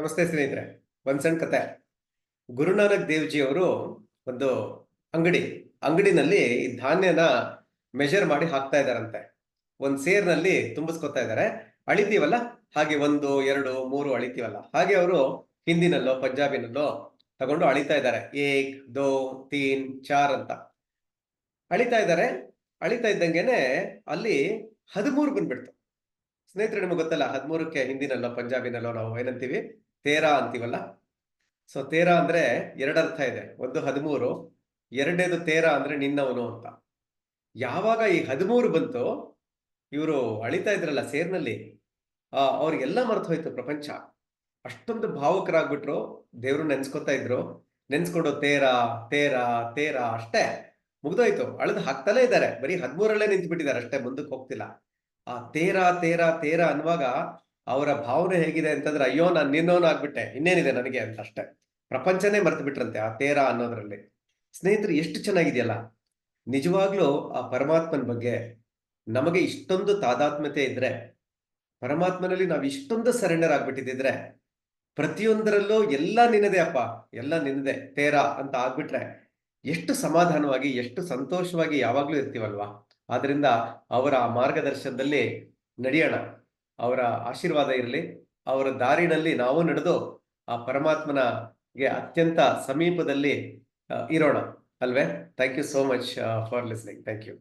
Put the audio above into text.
ನಮಸ್ತೆ ಸ್ನೇಹಿತರೆ ಒಂದ್ ಸಣ್ಣ ಕತೆ. ಗುರುನಾನಕ್ ದೇವ್ಜಿ ಅವರು ಒಂದು ಅಂಗಡಿ, ಅಂಗಡಿನಲ್ಲಿ ಈ ಧಾನ್ಯನ ಮೆಜರ್ ಮಾಡಿ ಹಾಕ್ತಾ ಇದ್ದಾರಂತೆ. ಒಂದ್ ಸೇರ್ನಲ್ಲಿ ತುಂಬಿಸ್ಕೊತಾ ಇದ್ದಾರೆ. ಅಳಿತೀವಲ್ಲ? ಹಾಗೆ ಒಂದು, ಎರಡು, ಮೂರು ಅಳಿತೀವಲ್ಲ? ಹಾಗೆ ಅವರು ಹಿಂದಿನಲ್ಲೋ, ಪಂಜಾಬಿನಲ್ಲೋ ತಗೊಂಡು ಅಳಿತಾ ಇದ್ದಾರೆ. ಏಕ್, ದೋ, ತೀನ್, ಚಾರ್ ಅಂತ. ಅಳಿತಾ ಇದ್ದಾರೆ. ಅಳಿತಾ ಇದ್ದಂಗೆನೆ ಅಲ್ಲಿ ಹದಿಮೂರು ಬಂದ್ಬಿಡ್ತು. ಸ್ನೇಹಿತರೆ, ನಿಮಗೆ ಗೊತ್ತಲ್ಲ, ಹದಿಮೂರಕ್ಕೆ ಹಿಂದಿನಲ್ಲೋ, ಪಂಜಾಬಿನಲ್ಲೋ ನಾವು ಏನಂತೀವಿ? ತೇರಾ ಅಂತೀವಲ್ಲ? ಸೊ ತೇರಾ ಅಂದ್ರೆ ಎರಡರ್ಥ ಇದೆ. ಒಂದು ಹದಿಮೂರು, ಎರಡನೇದು ತೇರಾ ಅಂದ್ರೆ ನಿನ್ನವನು ಅಂತ. ಯಾವಾಗ ಈ ಹದಿಮೂರು ಬಂತು, ಇವರು ಅಳಿತಾ ಇದ್ರಲ್ಲ ಸೇರ್ನಲ್ಲಿ, ಆ, ಅವ್ರಿಗೆಲ್ಲ ಮರ್ತು ಹೋಯ್ತು ಪ್ರಪಂಚ. ಅಷ್ಟೊಂದು ಭಾವುಕರಾಗ್ಬಿಟ್ರು, ದೇವ್ರು ನೆನ್ಸ್ಕೊತಾ ಇದ್ರು, ನೆನ್ಸ್ಕೊಂಡು ತೇರಾ ತೇರಾ ತೇರಾ ಅಷ್ಟೇ. ಮುಗ್ದೋಯ್ತು. ಅಳದು ಹಾಕ್ತಲೇ ಇದ್ದಾರೆ. ಬರೀ ಹದಿಮೂರಲ್ಲೇ ನಿಂತು ಬಿಟ್ಟಿದ್ದಾರೆ ಅಷ್ಟೇ, ಮುಂದಕ್ಕೆ ಹೋಗ್ತಿಲ್ಲ. ಆ ತೇರಾ ತೇರಾ ತೇರಾ ಅನ್ನುವಾಗ ಅವರ ಭಾವನೆ ಹೇಗಿದೆ ಅಂತಂದ್ರೆ, ಅಯ್ಯೋ, ನಾನು ನಿನ್ನೋನ್ ಆಗ್ಬಿಟ್ಟೆ. ಇನ್ನೇನಿದೆ ನನಗೆ? ಅಂತ ಅಷ್ಟೇ. ಪ್ರಪಂಚನೇ ಮರೆತು ಬಿಟ್ರಂತೆ ಆ ತೇರಾ ಅನ್ನೋದ್ರಲ್ಲಿ. ಸ್ನೇಹಿತರು, ಎಷ್ಟು ಚೆನ್ನಾಗಿದೆಯಲ್ಲ? ನಿಜವಾಗ್ಲೂ ಆ ಪರಮಾತ್ಮನ ಬಗ್ಗೆ ನಮಗೆ ಇಷ್ಟೊಂದು ತಾದಾತ್ಮ್ಯತೆ ಇದ್ರೆ, ಪರಮಾತ್ಮನಲ್ಲಿ ನಾವು ಇಷ್ಟೊಂದು ಸರೆಂಡರ್ ಪ್ರತಿಯೊಂದರಲ್ಲೂ ಎಲ್ಲ ನಿನ್ನದೆ ಅಪ್ಪ, ಎಲ್ಲ ನಿನ್ನದೆ ತೇರಾ ಅಂತ ಆಗ್ಬಿಟ್ರೆ, ಎಷ್ಟು ಸಮಾಧಾನವಾಗಿ, ಎಷ್ಟು ಸಂತೋಷವಾಗಿ ಯಾವಾಗ್ಲೂ ಇರ್ತೀವಲ್ವಾ? ಆದ್ರಿಂದ ಅವರ ಮಾರ್ಗದರ್ಶನದಲ್ಲಿ ನಡೆಯೋಣ. ಅವರ ಆಶೀರ್ವಾದ ಇರಲಿ, ಅವರ ದಾರಿನಲ್ಲಿ ನಾವು ನಡೆದು ಆ ಪರಮಾತ್ಮನಗೆ ಅತ್ಯಂತ ಸಮೀಪದಲ್ಲಿ ಇರೋಣ. ಅಲ್ವೇ? Thank you so much for listening thank you